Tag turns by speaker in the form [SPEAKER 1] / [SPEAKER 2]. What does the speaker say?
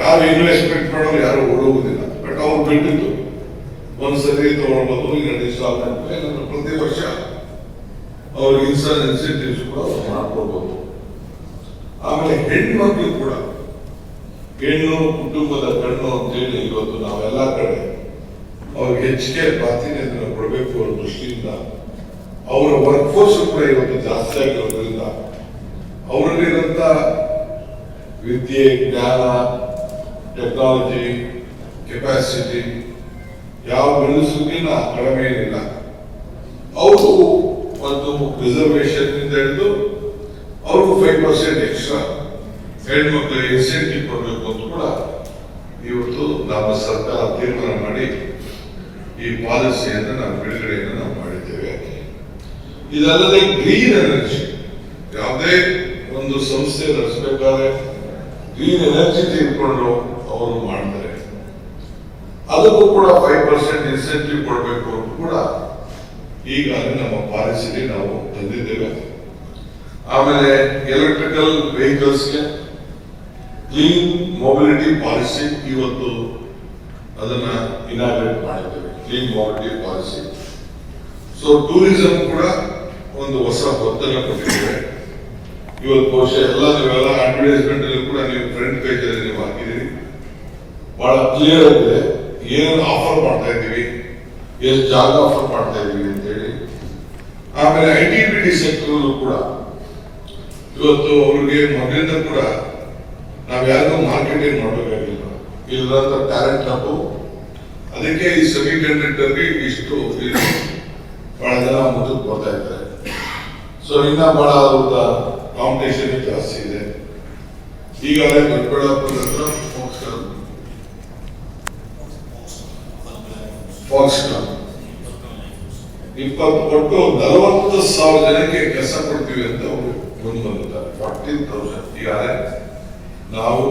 [SPEAKER 1] ಯಾರು ಇನ್ವೆಸ್ಟ್ಮೆಂಟ್ ಮಾಡೋರು ಯಾರು ಓಡೋಗುದಿಲ್ಲ. ಬಟ್ ಅವ್ರು ಬಿಟ್ಟಿದ್ದು. ಒಂದ್ಸರಿ ತಗೊಳ್ಬೋದು ಎರಡು ಇನ್ಸ್ಟಾಲ್ಮೆಂಟ್ ಇಲ್ಲಾಂದ್ರೆ ಪ್ರತಿ ವರ್ಷ ಅವ್ರ ಇನ್ಸೂರೆನ್ಸ್ ಇನ್ಸೆಂಟಿವ್ಸ್ ಕೂಡ ಮಾಡ್ಕೊಳ್ಬೋದು ಆಮೇಲೆ ಹೆಣ್ಮಕ್ಳು ಕೂಡ. ಹೆಣ್ಣು, ಕುಟುಂಬದ ಕಣ್ಣು ಅಂತೇಳಿ ಇವತ್ತು ನಾವೆಲ್ಲ ಕಡೆ ಅವ್ರಿಗೆ ಹೆಚ್ಚಿಗೆ ಪ್ರಾತಿನಿಧ್ಯ ಕೊಡಬೇಕು ಅನ್ನೋ ದೃಷ್ಟಿಯಿಂದ ಅವರ ವರ್ಕ್ ಫೋರ್ಸ್ ಕೂಡ ಇವತ್ತು ಜಾಸ್ತಿ ಆಗಿರೋದ್ರಿಂದ ಅವರಲ್ಲಿರುವಂತ ವಿದ್ಯೆ, ಜ್ಞಾನ ಟೆಕ್ನಾಲಜಿ ಕೆಪಾಸಿಟಿ ಯಾವ ಬೆಳೆಸೋಕಿನ ಕಡಿಮೆ ಏನಿಲ್ಲ ಅವರು ಒಂದು ರಿಸರ್ವೇಶನ್ ಇಂದ ಹಿಡಿದು ಅವ್ರಿಗೂ ಫೈವ್ ಪರ್ಸೆಂಟ್ ಎಕ್ಸ್ಟ್ರಾ ಹೆಣ್ಮಕ್ಳಿಗೆ ಇನ್ಸೆಂಟಿವ್ ಕೊಡಬೇಕು ಅಂತ ಕೂಡ ಇವತ್ತು ನಮ್ಮ ಸರ್ಕಾರ ತೀರ್ಮಾನ ಮಾಡಿ ಈ ಪಾಲಿಸಿಯನ್ನು ನಾವು ಬಿಡುಗಡೆಯನ್ನು ನಾವು ಮಾಡಿದ್ದೇವೆ. ಇದಲ್ಲದೆ ಗ್ರೀನ್ ಎನರ್ಜಿ ಯಾವುದೇ ಒಂದು ಸಂಸ್ಥೆ ನಡೆಸಬೇಕಾದ್ರೆ ಗ್ರೀನ್ ಎನರ್ಜಿ ತೆಗೆದುಕೊಂಡು ಅವರು ಮಾಡ್ತಾರೆ. ಅದಕ್ಕೂ ಕೂಡ ಫೈವ್ ಪರ್ಸೆಂಟ್ ಇನ್ಸೆಂಟಿವ್ ಕೊಡಬೇಕು ಅಂತ ಕೂಡ ಈಗಾಗಲೇ ನಮ್ಮ ಪಾಲಿಸಿಲಿ ನಾವು ತಂದಿದ್ದೇವೆ. ಆಮೇಲೆ ಎಲೆಕ್ಟ್ರಿಕಲ್ ವೆಹಿಕಲ್ಸ್ಗೆ ಕ್ಲೀನ್ ಮೊಬಿಲಿಟಿ ಪಾಲಿಸಿ ಇವತ್ತು ಅದನ್ನ ಇನಾಗ್ರೇಟ್ ಮಾಡಿದ್ದೇವೆ. Clean mobility policy so tourism ಕೂಡ ಒಂದು ಹೊಸ ಒತ್ತನ್ನು ಕೊಟ್ಟಿದ್ದೇವೆ. ಇವತ್ತು ಬಹುಶಃ ಎಲ್ಲ ನೀವೆಲ್ಲ ಅಡ್ವರ್ಟೈಸ್ಮೆಂಟ್ ಕೂಡ ನೀವು ಫ್ರಂಟ್ ಪೇಜ್ ಅಲ್ಲಿ ನೀವು ಹಾಕಿದ್ದೀರಿ. ಬಹಳ ಕ್ಲಿಯರ್ ಆಗಿದೆ ಏನೇನು ಆಫರ್ ಮಾಡ್ತಾ ಇದ್ದೀವಿ, ಎಷ್ಟು ಜಾಗ ಆಫರ್ ಮಾಡ್ತಾ ಇದ್ದೀವಿ ಅಂತೇಳಿ. ಆಮೇಲೆ I T B T sector ಕೂಡ, ಇವತ್ತು ಅವ್ರಿಗೆ ಮೊದಲಿಂದ ಕೂಡ ನಾವು ಯಾರಿಗೂ ಮಾರ್ಕೆಟಿಂಗ್ ಮಾಡಬೇಕಾಗಿಲ್ಲ. ಇಲ್ಲ ಟ್ಯಾಲೆಂಟ್ ಹಬ್ಬು ಅದಕ್ಕೆ ಈ ಸೆಮಿ ಕಂಡಕ್ಟರ್ಗೆ ಇಷ್ಟು ಇದು ಬಹಳ ಜನ ಮುಂದಕ್ಕೆ ಬರ್ತಾ ಇದ್ದಾರೆ. ಸೊ ಇನ್ನ ಬಹಳ ಅವ್ರದ ಕಾಂಪಿಟೇಷನ್ ಜಾಸ್ತಿ ಇದೆ. ಈಗಾಗಲೇ ದೊಡ್ಡಬಳ್ಳಾಪುರ ಫಾಕ್ಸ್ಕಾನ್ ಫಾಕ್ಸ್ಕಾನ್ ಇಪ್ಪತ್ತು ಕೊಟ್ಟು ನಲವತ್ತು ಸಾವಿರ ಜನಕ್ಕೆ ಕೆಲಸ ಕೊಡ್ತೀವಿ ಅಂತ ಅವರು ಮುಂದೆ ಬಂದಿದ್ದಾರೆ. ಫಾರ್ಟೀನ್ ತೌಸಂಡ್ ಈಗಾಗಲೇ ನಾವು